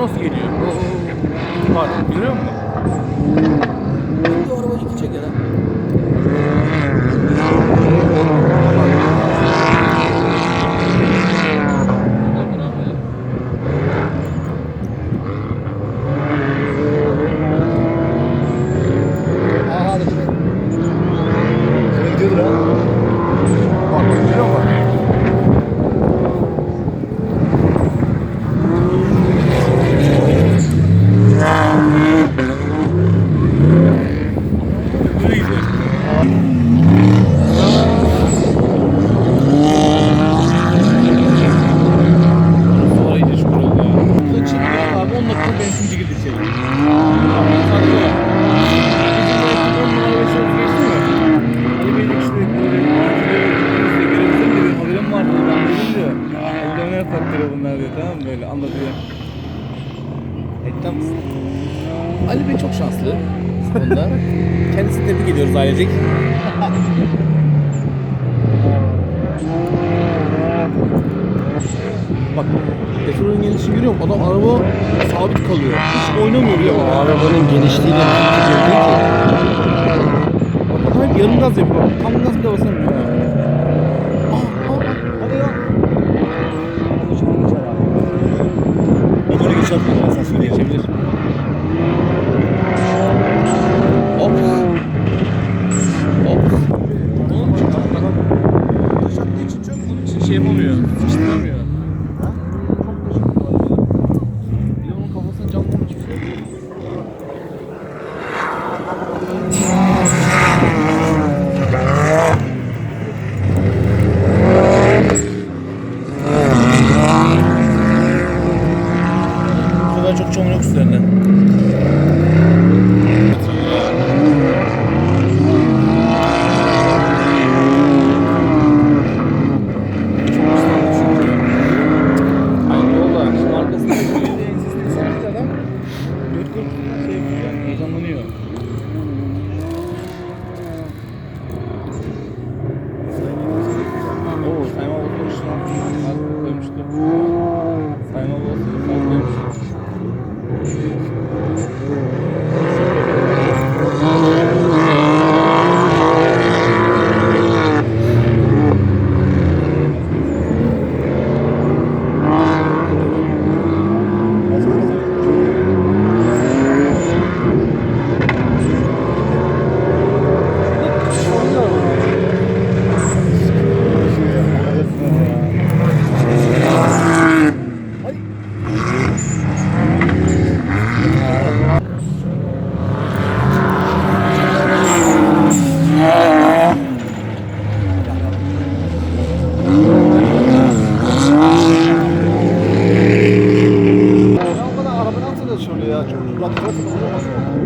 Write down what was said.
nasıl geliyor? Bak görüyor musun? İki çeker Reklam? Ali Bey çok şanslı bunda. Kendisini tebrik ediyoruz ailecek. Bak petrolün gelişini görüyor musun? Adam araba sabit kalıyor. Hiç oynamıyor ya. O arabanın genişliğiyle gidiyor değil ki? Bak adam hep yarım gaz yapıyor. Tam daha çok çoğunluk üzerine. ya. Çok rahat.